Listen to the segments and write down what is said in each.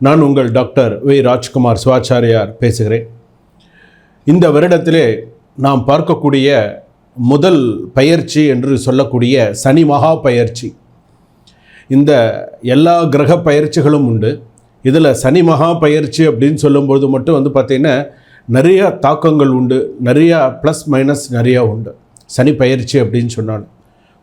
நான் உங்கள் doctor V. Rajkumar Sivachariyar பேசுகிறேன். இந்த வருடத்திலே நாம் பார்க்கக்கூடிய முதல் பயிற்சி என்று சொல்லக்கூடிய சனி மகா பயிற்சி. இந்த எல்லா கிரக பயிற்சிகளும் உண்டு. இதில் சனி மகா பயிற்சி அப்படின்னு சொல்லும்பொழுது மட்டும் வந்து பார்த்திங்கன்னா நிறையா தாக்கங்கள் உண்டு. நிறையா ப்ளஸ் மைனஸ் நிறையா உண்டு. சனி பயிற்சி அப்படின்னு சொன்னாலும்.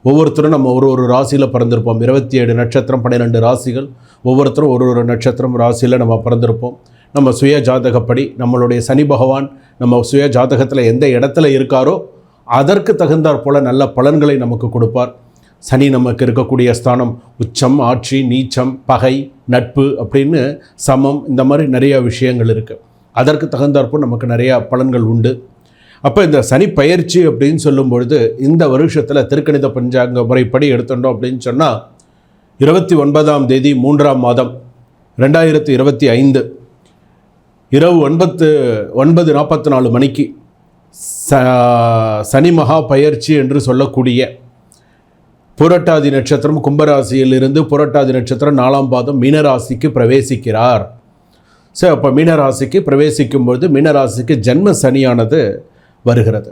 ஒவ்வொருத்தரும் நம்ம ஒரு ஒரு ராசியில் பிறந்திருப்போம். இருபத்தி ஏழு நட்சத்திரம் பன்னிரெண்டு ராசிகள். ஒவ்வொருத்தரும் ஒரு ஒரு நட்சத்திரம் ராசியில் நம்ம பிறந்திருப்போம். நம்ம சுய ஜாதகப்படி நம்மளுடைய சனி பகவான் நம்ம சுய ஜாதகத்தில் எந்த இடத்துல இருக்காரோ அதற்கு தகுந்தாற் போல நல்ல பலன்களை நமக்கு கொடுப்பார். சனி நமக்கு இருக்கக்கூடிய ஸ்தானம் உச்சம் ஆட்சி நீச்சம் பகை நட்பு அப்படின்னு சமம் இந்த மாதிரி நிறையா விஷயங்கள் இருக்குது அதற்கு தகுந்தாற்போல் நமக்கு நிறையா பலன்கள் உண்டு. அப்போ இந்த சனி பயிற்சி அப்படின்னு சொல்லும் பொழுது இந்த வருஷத்தில் திருக்கணித பஞ்சாங்க முறைப்படி எடுத்துட்டோம் அப்படின்னு சொன்னால் இருபத்தி ஒன்பதாம் தேதி மூன்றாம் மாதம் ரெண்டாயிரத்தி இருபத்தி ஐந்து இரவு ஒன்பத்து ஒன்பது நாற்பத்தி நாலு மணிக்கு ச சனி மகா பயிற்சி என்று சொல்லக்கூடிய புரட்டாதி நட்சத்திரம் கும்பராசியிலிருந்து புரட்டாதி நட்சத்திரம் நாலாம் பாதம் மீனராசிக்கு பிரவேசிக்கிறார். ஸோ அப்போ மீனராசிக்கு பிரவேசிக்கும் பொழுது மீனராசிக்கு ஜென்ம சனியானது வருகிறது.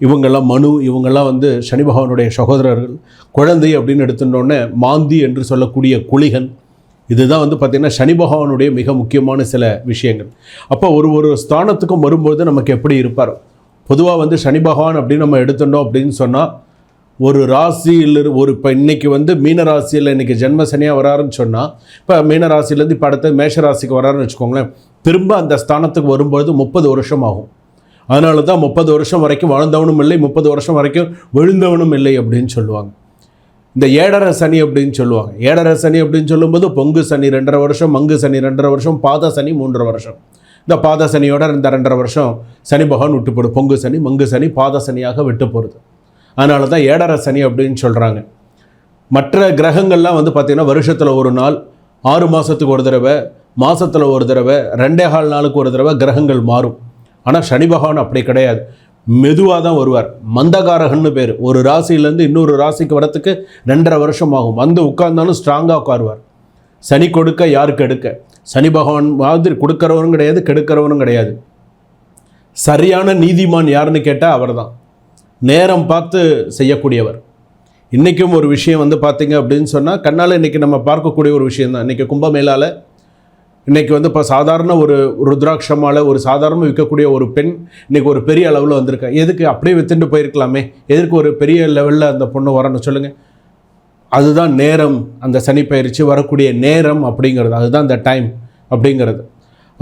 இவங்கெல்லாம் மனு இவங்கெல்லாம் வந்து சனி பகவானுடைய சகோதரர்கள் குழந்தை அப்படின்னு எடுத்துட்டோன்னே மாந்தி என்று சொல்லக்கூடிய குளிகன் இதுதான் வந்து பார்த்திங்கன்னா சனி பகவானுடைய மிக முக்கியமான சில விஷயங்கள். அப்போ ஒரு ஒரு ஸ்தானத்துக்கும் வரும்போது நமக்கு எப்படி இருப்பார்? பொதுவாக வந்து சனி பகவான் அப்படின்னு நம்ம எடுத்துட்டோம் அப்படின்னு சொன்னால் ஒரு ராசியில் ஒரு இப்போ இன்றைக்கி வந்து மீன ராசியில் இன்றைக்கி ஜென்ம சனியாக வராருன்னு சொன்னால் இப்போ மீன ராசியிலேருந்து இப்போ அடுத்த மேஷ ராசிக்கு வராருன்னு வச்சுக்கோங்களேன் திரும்ப அந்த ஸ்தானத்துக்கு வரும்பொழுது முப்பது வருஷம் ஆகும். அதனால தான் முப்பது வருஷம் வரைக்கும் வாழ்ந்தவனும் இல்லை முப்பது வருஷம் வரைக்கும் விழுந்தவனும் இல்லை அப்படின்னு சொல்லுவாங்க. இந்த ஏடர சனி அப்படின்னு சொல்லுவாங்க. ஏடர சனி அப்படின்னு சொல்லும்போது பொங்கு சனி ரெண்டரை வருஷம் மங்கு சனி ரெண்டரை வருஷம் பாத சனி மூன்றரை வருஷம். இந்த பாத சனியோட இந்த ரெண்டரை வருஷம் சனி பகவான் விட்டு போடும் பொங்கு சனி மங்கு சனி பாத சனியாக விட்டு போகிறது அதனால தான் ஏடர சனி அப்படின்னு சொல்கிறாங்க மற்ற கிரகங்கள்லாம் வந்து பார்த்திங்கன்னா வருஷத்தில் ஒரு நாள் ஆறு மாதத்துக்கு ஒரு தடவை மாதத்தில் ஒரு தடவை ரெண்டே கால் நாளுக்கு ஒரு தடவை கிரகங்கள் மாறும். ஆனால் சனி பகவான் அப்படி கிடையாது. மெதுவாக தான் வருவார். மந்தகாரகன்னு பேர். ஒரு ராசியிலேருந்து இன்னொரு ராசிக்கு வரத்துக்கு ரெண்டரை வருஷம் ஆகும். வந்து உட்கார்ந்தாலும் ஸ்ட்ராங்காக உட்காருவார். சனி கொடுக்க யாருக்கு எடுக்க? சனி பகவான் மாதிரி கொடுக்குறவனும் கிடையாது கெடுக்கிறவனும் கிடையாது. சரியான நீதிமான் யாருன்னு கேட்டால் அவர் தான் நேரம் பார்த்து செய்யக்கூடியவர். இன்றைக்கும் ஒரு விஷயம் வந்து பார்த்தீங்க அப்படின்னு சொன்னால் கண்ணால் இன்றைக்கி நம்ம பார்க்கக்கூடிய ஒரு விஷயம் தான் இன்றைக்கி கும்பமேளாவில் இன்றைக்கி வந்து இப்போ சாதாரண ஒரு ருத்ராட்சமால் ஒரு சாதாரண விற்கக்கூடிய ஒரு பெண் இன்றைக்கி ஒரு பெரிய அளவில் வந்திருக்கா? எதுக்கு அப்படியே வித்துட்டு போயிருக்கலாமே? எதுக்கு ஒரு பெரிய லெவலில் அந்த பொண்ணு வரணும் சொல்லுங்கள் அதுதான் நேரம். அந்த சனி பயிற்சி வரக்கூடிய நேரம் அப்படிங்கிறது. அதுதான் அந்த டைம் அப்படிங்கிறது.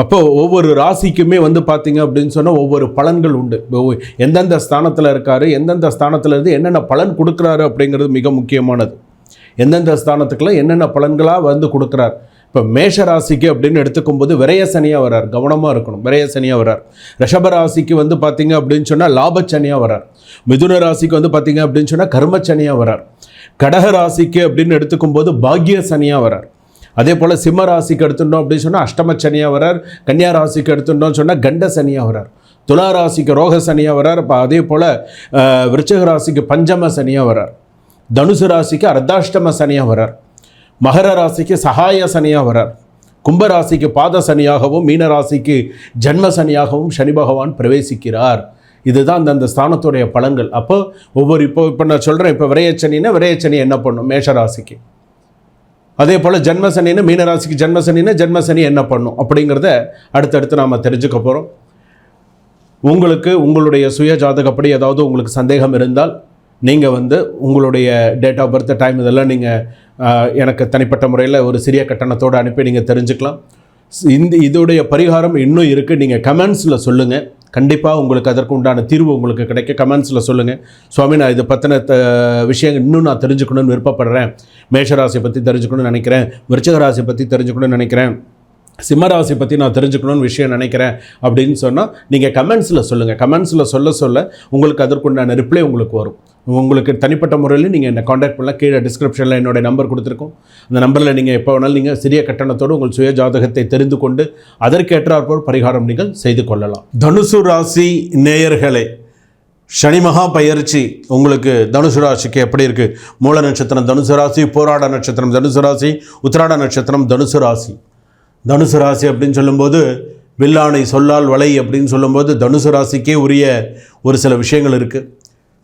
அப்போ ஒவ்வொரு ராசிக்குமே வந்து பார்த்தீங்க அப்படின்னு சொன்னால் ஒவ்வொரு பலன்கள் உண்டு. எந்தெந்த ஸ்தானத்தில் இருக்கார்? எந்தெந்த ஸ்தானத்தில் இருந்து என்னென்ன பலன் கொடுக்குறாரு அப்படிங்கிறது மிக முக்கியமானது. எந்தெந்த ஸ்தானத்துக்குலாம் என்னென்ன பலன்களாக வந்து கொடுக்குறார்? இப்போ மேஷ ராசிக்கு அப்படின்னு எடுத்துக்கும் போது விரய சனியாக வரார் கவனமாக இருக்கணும் விரைய சனியாக வரார் ரிஷப ராசிக்கு வந்து பார்த்தீங்க அப்படின்னு சொன்னால் லாபச்சனியாக வரார் மிதுன ராசிக்கு வந்து பார்த்தீங்க அப்படின்னு சொன்னால் கர்மச்சனியாக வரார் கடக ராசிக்கு அப்படின்னு எடுத்துக்கும் போது பாக்ய சனியாக வரார் அதே போல் சிம்ம ராசிக்கு எடுத்துட்டோம் அப்படின்னு சொன்னால் அஷ்டம சனியாக வரார் கன்னியா ராசிக்கு எடுத்துட்டோம்னு சொன்னால் கண்ட சனியாக வரார் துலா ராசிக்கு ரோக சனியாக வரார் இப்போ அதே போல் விருச்சக ராசிக்கு பஞ்சம சனியாக வரார் தனுசு ராசிக்கு அர்த்தாஷ்டம சனியாக வரார் மகர ராசிக்கு சகாய சனியாக வரார். கும்ப ராசிக்கு பாத சனியாகவும் மீன ராசிக்கு சனியாகவும் சனி பகவான் பிரவேசிக்கிறார். இதுதான் அந்தந்த ஸ்தானத்துடைய பலன்கள். அப்போ ஒவ்வொரு இப்போ இப்போ நான் சொல்கிறேன் இப்போ விரையச்சனின்னா விரையச்சனி என்ன பண்ணும்? மேஷராசிக்கு அதே போல் ஜென்மசனின்னு மீனராசிக்கு ஜென்மசனின்னா ஜென்மசனி என்ன பண்ணும்? அப்படிங்கிறத அடுத்தடுத்து நாம் தெரிஞ்சுக்க போகிறோம் உங்களுக்கு உங்களுடைய சுய ஜாதகப்படி ஏதாவது உங்களுக்கு சந்தேகம் இருந்தால் நீங்கள் வந்து உங்களுடைய டேட் ஆஃப் பர்த் டைம் இதெல்லாம் நீங்கள் எனக்கு தனிப்பட்ட முறையில் ஒரு சிறிய கட்டணத்தோடு அனுப்பி நீங்கள் தெரிஞ்சுக்கலாம். ஸ்- இந்த இதோடைய பரிகாரம் இன்னும் இருக்குது நீங்கள் கமெண்ட்ஸில் சொல்லுங்கள் கண்டிப்பாக உங்களுக்கு அதற்கு உண்டான தீர்வு உங்களுக்கு கிடைக்க கமெண்ட்ஸில் சொல்லுங்கள் சுவாமி நான் இதை பற்றின த விஷயங்கள் இன்னும் நான் தெரிஞ்சுக்கணும்னு விருப்பப்படுறேன். மேஷராசியை பற்றி தெரிஞ்சுக்கணும்னு நினைக்கிறேன். விருச்சக ராசியை பற்றி தெரிஞ்சுக்கணும்னு நினைக்கிறேன். சிம்மராசி பற்றி நான் தெரிஞ்சுக்கணும்னு விஷயம் நினைக்கிறேன் அப்படின்னு சொன்னால் நீங்கள் கமெண்ட்ஸில் சொல்லுங்கள் கமெண்ட்ஸில் சொல்ல சொல்ல உங்களுக்கு அதற்குண்டான ரிப்ளை உங்களுக்கு வரும். உங்களுக்கு தனிப்பட்ட முறையில் நீங்கள் என்னை காண்டாக்ட் பண்ணலாம் கீழே டிஸ்கிரிப்ஷனில் என்னுடைய நம்பர் கொடுத்துருக்கோம். அந்த நம்பரில் நீங்கள் எப்போ வேணாலும் நீங்கள் சிறிய கட்டணத்தோடு உங்கள் சுய ஜாதகத்தை தெரிந்து கொண்டு அதற்கேற்றாற்போல் பரிகாரம் நீங்கள் செய்து கொள்ளலாம். தனுசு ராசி நேயர்களே சனி மகா பயிற்சி உங்களுக்கு தனுசு ராசிக்கு எப்படி இருக்குது மூல நட்சத்திரம் தனுசு ராசி போராட நட்சத்திரம் தனுசு ராசி உத்திராட நட்சத்திரம் தனுசு ராசி. தனுசு ராசி அப்படின்னு சொல்லும்போது வில்லானை சொல்லால் வலை அப்படின்னு சொல்லும்போது தனுசு ராசிக்கே உரிய ஒரு சில விஷயங்கள் இருக்குது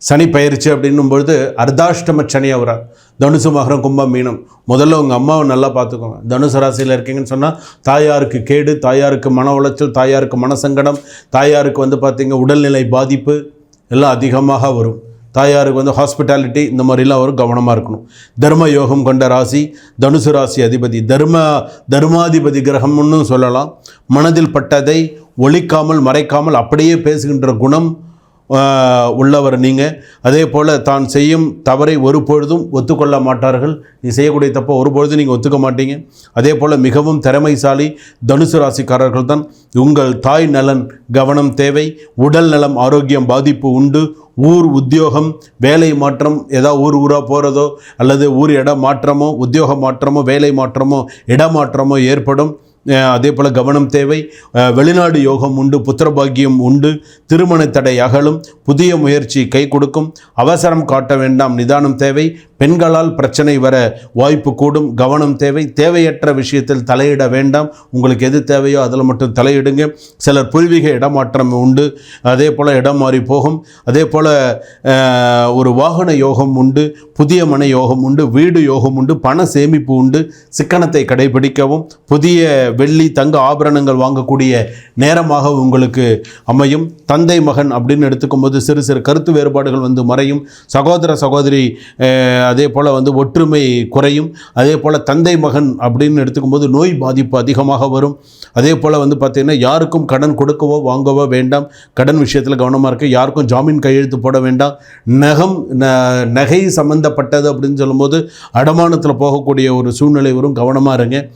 சனி பயிற்சி அப்படின்னும் பொழுது அர்த்தாஷ்டம சனி அவரா. தனுசு மகரம் கும்பம் மீனம். முதல்ல உங்கள் அம்மாவை நல்லா பார்த்துக்கோங்க. தனுசு ராசியில் இருக்கீங்கன்னு சொன்னால் தாயாருக்கு கேடு தாயாருக்கு மன உளைச்சல் தாயாருக்கு மனசங்கடம் தாயாருக்கு வந்து பார்த்திங்க உடல்நிலை பாதிப்பு எல்லாம் அதிகமாக வரும். தாயாருக்கு வந்து ஹாஸ்பிட்டாலிட்டி இந்த மாதிரிலாம் ஒரு கவனமாக இருக்கணும். தர்ம யோகம் கொண்ட ராசி தனுசு ராசி அதிபதி. தர்ம தர்மாதிபதி கிரகம்னு சொல்லலாம். மனதில் பட்டதை ஒழிக்காமல் மறைக்காமல் அப்படியே பேசுகின்ற குணம் உள்ளவர் நீங்கள் அதே போல் தான் செய்யும் தவறை ஒரு பொழுதும் ஒத்துக்கொள்ள மாட்டார்கள். நீ செய்யக்கூடிய தப்பை ஒரு பொழுதும் நீங்கள் ஒத்துக்க மாட்டீங்க. அதே போல் மிகவும் திறமைசாலி தனுசு ராசிக்காரர்கள் தான். உங்கள் தாய் நலன் கவனம் தேவை. உடல் நலம் ஆரோக்கியம் பாதிப்பு உண்டு. ஊர் உத்தியோகம் வேலை மாற்றம் ஏதாவது ஊர் ஊராக போகிறதோ அல்லது ஊர் இட மாற்றமோ உத்தியோக மாற்றமோ வேலை மாற்றமோ இடமாற்றமோ ஏற்படும். அதே போல் கவனம் தேவை. வெளிநாடு யோகம் உண்டு புத்திரபாகியம் உண்டு திருமண தடை அகலும் புதிய முயற்சி கை கொடுக்கும். அவசரம் காட்ட வேண்டாம் நிதானம் தேவை. பெண்களால் பிரச்சனை வர வாய்ப்பு கூடும். கவனம் தேவை. தேவையற்ற விஷயத்தில் தலையிட வேண்டாம். உங்களுக்கு எது தேவையோ அதில் மட்டும் தலையிடுங்க. சிலர் பூர்வீக இடமாற்றம் உண்டு. அதே போல் இடம் மாறி போகும். அதே போல் ஒரு வாகன யோகம் உண்டு. புதிய மனை யோகம் உண்டு. வீடு யோகம் உண்டு. பண சேமிப்பு உண்டு. சிக்கனத்தை கடைபிடிக்கவும். புதிய வெள்ளி தங்க ஆபரணங்கள் வாங்கக்கூடிய நேரமாக உங்களுக்கு அமையும். தந்தை மகன் அப்படின்னு போது சிறு சிறு கருத்து வேறுபாடுகள் வந்து மறையும். சகோதர சகோதரி அதே போல் வந்து ஒற்றுமை குறையும். அதே போல் தந்தை மகன் அப்படின்னு எடுத்துக்கும்போது நோய் பாதிப்பு அதிகமாக வரும். அதே போல் வந்து பார்த்திங்கன்னா யாருக்கும் கடன் கொடுக்கவோ வாங்கவோ வேண்டாம். கடன் விஷயத்தில் கவனமாக இருக்க. யாருக்கும் ஜாமீன் கையெழுத்து போட வேண்டாம். நகம் ந- நகை சம்மந்தப்பட்டது அப்படின்னு சொல்லும்போது அடமானத்தில் போகக்கூடிய ஒரு சூழ்நிலை வரும். கவனமாக இருங்க.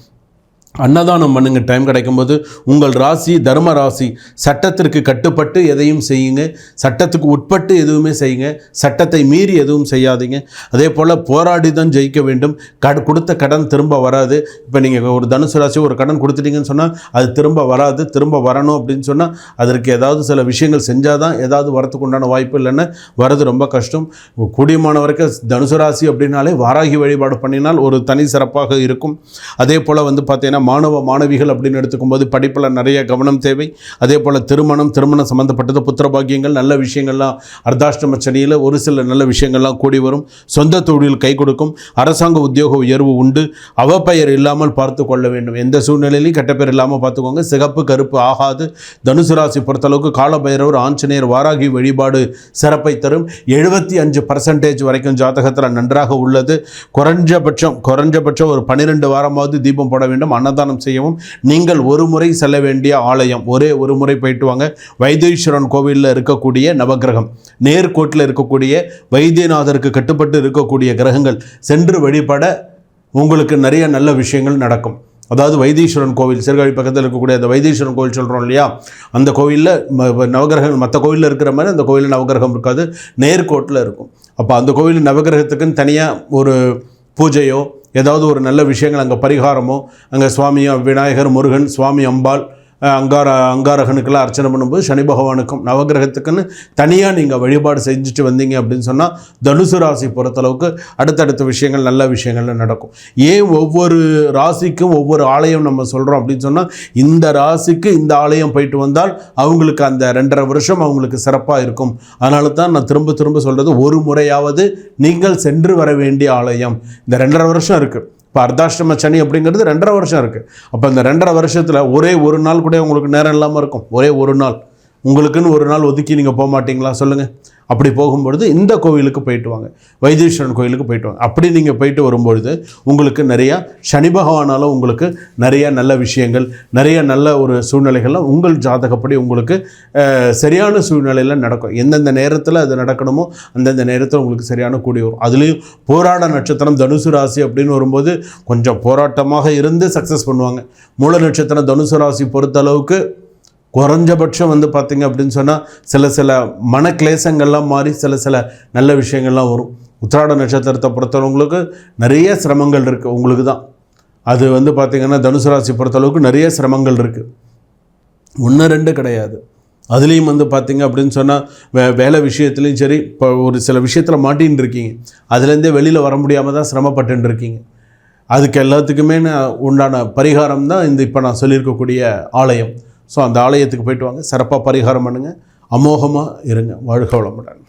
அன்னதானம் பண்ணுங்கள் டைம் கிடைக்கும்போது உங்கள் ராசி தர்ம ராசி சட்டத்திற்கு கட்டுப்பட்டு எதையும் செய்யுங்க. சட்டத்துக்கு உட்பட்டு எதுவுமே செய்யுங்க. சட்டத்தை மீறி எதுவும் செய்யாதீங்க. அதே போல் போராடி தான் ஜெயிக்க வேண்டும். கட கொடுத்த கடன் திரும்ப வராது. இப்போ நீங்கள் ஒரு தனுசு ராசி ஒரு கடன் கொடுத்துட்டீங்கன்னு சொன்னால் அது திரும்ப வராது. திரும்ப வரணும் அப்படின்னு சொன்னால் அதற்கு ஏதாவது சில விஷயங்கள் செஞ்சால் தான் ஏதாவது வரத்துக்கு உண்டான வாய்ப்பு இல்லைன்னு வரது ரொம்ப கஷ்டம். கூடியமான வரைக்கும் தனுசு ராசி அப்படின்னாலே வாராகி வழிபாடு பண்ணினால் ஒரு தனி சிறப்பாக இருக்கும். அதே போல் வந்து பார்த்தீங்கன்னா மாணவ மாணவிகள் அப்படின்னு எடுத்துக்கும்போது படிப்பில் நிறைய கவனம் தேவை. அதே போல் திருமணம் திருமணம் சம்மந்தப்பட்டது புத்திரபாக்கியங்கள் நல்ல விஷயங்கள்லாம் அர்த்தாஷ்டம சனியில் ஒரு சில நல்ல விஷயங்கள்லாம் கூடி வரும். சொந்த தொழில் கை கொடுக்கும். அரசாங்க உத்தியோக உயர்வு உண்டு. அவப்பெயர் இல்லாமல் பார்த்து கொள்ள வேண்டும். எந்த சூழ்நிலையிலையும் கெட்ட இல்லாமல் பார்த்துக்கோங்க. சிகப்பு கருப்பு ஆகாது. தனுசு ராசி பொறுத்தளவுக்கு காலபைரவர் ஆஞ்சநேயர் வாராகி வழிபாடு சிறப்பை தரும். எழுபத்தி அஞ்சு பர்சன்டேஜ் வரைக்கும் ஜாதகத்தில் நன்றாக உள்ளது. குறைஞ்சபட்சம் குறைஞ்சபட்சம் ஒரு பன்னிரெண்டு வாரமாவது தீபம் போட வேண்டும். அன்னதானம் செய்யவும் நீங்கள் ஒரு முறை செல்ல வேண்டிய ஆலயம் ஒரே ஒரு முறை போயிட்டு வாங்க. வைத்தீஸ்வரன் கோவிலில் இருக்கக்கூடிய நவக்கிரகம் நேர்கோட்டில் இருக்கக்கூடிய வைத்தியநாதருக்கு கட்டுப்பட்டு இருக்கக்கூடிய கிரகங்கள் சென்று வழிபட உங்களுக்கு நிறைய நல்ல விஷயங்கள் நடக்கும். அதாவது வைத்தீஸ்வரன் கோவில் சிறுகாழி பக்கத்தில் இருக்கக்கூடிய அந்த வைத்தீஸ்வரன் கோவில் சொல்கிறோம் இல்லையா? அந்த கோவிலில் நவகிரகங்கள் மற்ற கோவிலில் இருக்கிற மாதிரி அந்த கோவிலில் நவகிரகம் இருக்காது நேர்கோட்டில் இருக்கும். அப்போ அந்த கோவில் நவகிரகத்துக்குன்னு தனியாக ஒரு பூஜையோ ஏதாவது ஒரு நல்ல விஷயங்கள் அங்கே பரிகாரமோ அங்கே சுவாமி விநாயகர் முருகன் சுவாமி அம்பாள் அங்கார அங்காரகனுக்கெல்லாம் அர்ச்சனை பண்ணும்போது சனி பகவானுக்கும் நவகிரகத்துக்குன்னு தனியாக நீங்கள் வழிபாடு செஞ்சுட்டு வந்தீங்க அப்படின்னு சொன்னால் தனுசு ராசி பொறுத்தளவுக்கு அடுத்தடுத்த விஷயங்கள் நல்ல விஷயங்கள் நடக்கும். ஏன் ஒவ்வொரு ராசிக்கும் ஒவ்வொரு ஆலயம் நம்ம சொல்கிறோம் அப்படின்னு சொன்னால் இந்த ராசிக்கு இந்த ஆலயம் போயிட்டு வந்தால் அவங்களுக்கு அந்த ரெண்டரை வருஷம் அவங்களுக்கு சிறப்பாக இருக்கும். அதனால தான் நான் திரும்ப திரும்ப சொல்கிறது ஒரு முறையாவது நீங்கள் சென்று வர வேண்டிய ஆலயம். இந்த ரெண்டரை வருஷம் இருக்குது இப்போ அர்த்தாஷ்டம சனி அப்படிங்கிறது ரெண்டரை வருஷம் இருக்குது அப்போ இந்த ரெண்டரை வருஷத்தில் ஒரே ஒரு நாள் கூட உங்களுக்கு நேரம் இல்லாமல் இருக்கும். ஒரே ஒரு நாள். உங்களுக்குன்னு ஒரு நாள் ஒதுக்கி நீங்கள் போக மாட்டீங்களா சொல்லுங்கள் அப்படி போகும்பொழுது இந்த கோவிலுக்கு போயிட்டு வாங்க. வைத்தீஸ்வரன் கோவிலுக்கு போயிட்டு வாங்க. அப்படி நீங்கள் போயிட்டு வரும்பொழுது உங்களுக்கு நிறையா சனி பகவானால் உங்களுக்கு நிறைய நல்ல விஷயங்கள் நிறைய நல்ல ஒரு சூழ்நிலைகள்லாம் உங்கள் ஜாதகப்படி உங்களுக்கு சரியான சூழ்நிலையில் நடக்கும். எந்தெந்த நேரத்தில் அது நடக்கணுமோ அந்தந்த நேரத்தில் உங்களுக்கு சரியான கூடி வரும். அதுலேயும் போராட நட்சத்திரம் தனுசு ராசி அப்படின்னு வரும்போது கொஞ்சம் போராட்டமாக இருந்து சக்ஸஸ் பண்ணுவாங்க. மூல நட்சத்திரம் தனுசு ராசி பொறுத்தளவுக்கு குறைஞ்சபட்சம் வந்து பார்த்திங்க அப்படின்னு சொன்னால் சில சில மனக்லேசங்கள்லாம் மாறி சில சில நல்ல விஷயங்கள்லாம் வரும். உத்திராட நட்சத்திரத்தை பொறுத்தவங்களுக்கு நிறைய சிரமங்கள் இருக்குது உங்களுக்கு தான். அது வந்து பார்த்திங்கன்னா தனுசு ராசி பொறுத்தளவுக்கு நிறைய சிரமங்கள் இருக்குது ஒன்று ரெண்டு கிடையாது. அதுலேயும் வந்து பார்த்திங்க அப்படின்னு சொன்னால் வே வேலை விஷயத்துலையும் சரி இப்போ ஒரு சில விஷயத்தில் மாட்டின்னு இருக்கீங்க. அதுலேருந்தே வெளியில் வர முடியாமல் தான் சிரமப்பட்டுன்னு இருக்கீங்க. அதுக்கு எல்லாத்துக்குமே உண்டான பரிகாரம் தான் இந்த இப்போ நான் சொல்லியிருக்கக்கூடிய ஆலயம். ஸோ அந்த ஆலயத்துக்கு போயிட்டு வாங்க. சிறப்பாக பரிகாரம் பண்ணுங்கள் அமோகமாக இருங்க. வாழ்க வளமுடன்.